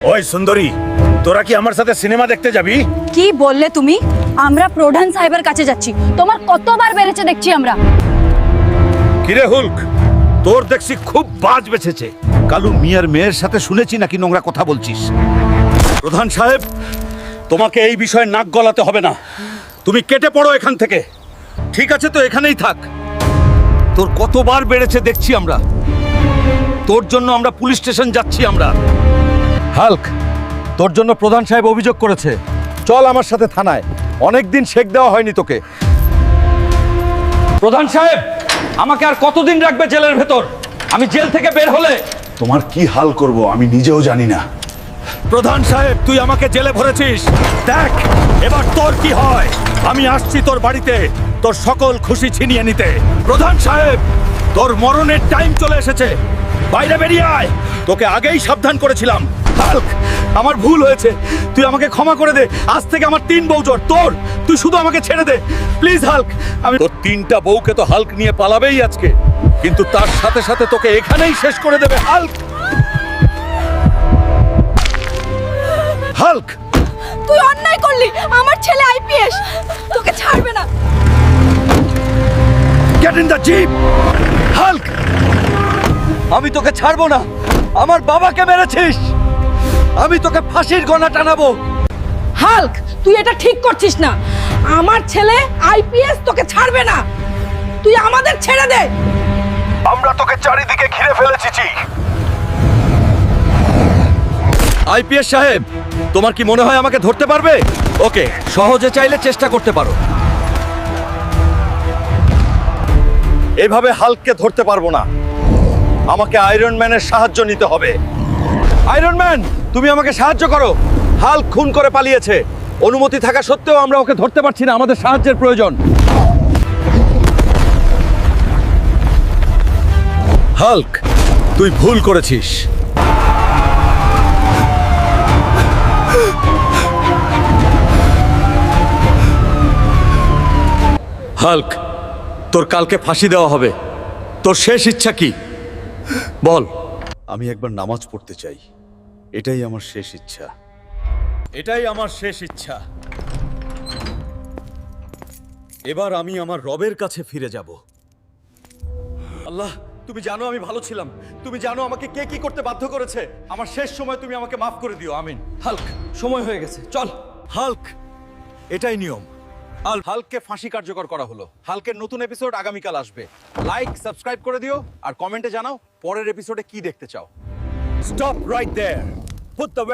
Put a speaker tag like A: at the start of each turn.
A: ওই সুন্দরী তোরা কি আমার সাথে সিনেমা দেখতে যাবি?
B: কি বললে তুমি? আমরা প্রধান সাহেবের কাছে যাচ্ছি। তোমার কতবার বেড়েছে দেখছি আমরা।
A: কিরে হুলক তোর দেখছি খুব বাজ বেঁচেছে। কালু মিয়ার মেয়ের সাথে শুনেছি নাকি নোংরা কথা বলছিস? প্রধান সাহেব তোমাকে এই বিষয়ে নাক গলাতে হবে না। তুমি কেটে পড়ো এখান থেকে। ঠিক আছে তো এখানেই থাক। তোর কতবার বেড়েছে দেখছি আমরা। তোর জন্য আমরা পুলিশ স্টেশন যাচ্ছি আমরা। হাল্ক তোর জন্য প্রধান সাহেব অভিযোগ করেছে। চল আমার সাথে থানায়। অনেকদিন শেক দেওয়া হয়নি তোকে। প্রধান সাহেব আমাকে আর কতদিন রাখবে জেলের ভেতর? আমি জেল থেকে বের হলে
C: তোমার কি হাল করব আমি নিজেও জানি না।
A: প্রধান সাহেব তুই আমাকে জেলে ভরেছিস। দেখ এবার তোর কি হয়? আমি আসছি তোর বাড়িতে। তোর সকল খুশি ছিনিয়ে নিতে। প্রধান সাহেব তোর মরণের টাইম চলে এসেছে। বাইরে বেরিয়ে আয়। তোকে আগেই সাবধান করেছিলাম। হাল্ক আমার ভুল হয়েছে। তুই আমাকে ক্ষমা করে দে। আজ থেকে আমার তিন বউ জোর তোর তুই শুধু আমাকে ছেড়ে দে। প্লিজ হাল্ক আমি তোর তিনটা বউকে তো হাল্ক নিয়ে পালাবেই আজকে। কিন্তু তার সাথে সাথে তোকে এখানেই শেষ করে দেবে হাল্ক। হাল্ক!
B: তুই অন্যায় করলি। আমার ছেলে আইপিএস। তোকে ছাড়বে না।
A: Get in the jeep Hulk! আমি তোকে ছাড়বো না। আমার বাবাকে মেরেছিস! আমি তোকে ফাঁসির গনা টানাবো।
B: হাল্ক তুই এটা ঠিক করছিস না। আমার ছেলে আইপিএস তোকে ছাড়বে না। তুই আমাদের ছেড়ে দে।
A: আমরা তোকে চারিদিকে ঘিরে ফেলেছি আইপিএস সাহেব তোমার কি মনে হয় আমাকে ধরতে পারবে? ওকে সহজে চাইলে চেষ্টা করতে পারো। এভাবে হাল্ককে ধরতে পারব না। আমাকে আয়রন ম্যানের সাহায্য নিতে হবে। আয়রন ম্যান তুমি আমাকে সাহায্য করো। হাল্ক খুন করে পালিয়েছে। অনুমতি থাকা সত্ত্বেও আমরা ওকে ধরতে পারছি না, আমাদের সাহায্যের প্রয়োজন। হাল্ক, তুই ভুল করেছিস। হাল্ক, তোর কালকে ফাঁসি দেওয়া হবে। তোর শেষ ইচ্ছা কি? বল।
C: আমি একবার নামাজ পড়তে চাই। এটাই আমার শেষ ইচ্ছা।
A: এটাই আমার শেষ ইচ্ছা। এবার আমি আমার রবের কাছে ফিরে যাব। আল্লাহ, তুমি জানো আমি ভালো ছিলাম। তুমি জানো আমাকে কে কি করতে বাধ্য করেছে। আমার শেষ সময় তুমি আমাকে মাফ করে দিও, আমিন। হাল্ক, সময় হয়ে গেছে, চল। হাল্ক, এটাই নিয়ম। আল হালকে ফাঁসি কার্যকর করা হলো। হালকের নতুন এপিসোড আগামীকাল আসবে। লাইক সাবস্ক্রাইব করে দিও আর কমেন্টে জানাও পরের এপিসোডে কি দেখতে চাও। Stop right there put the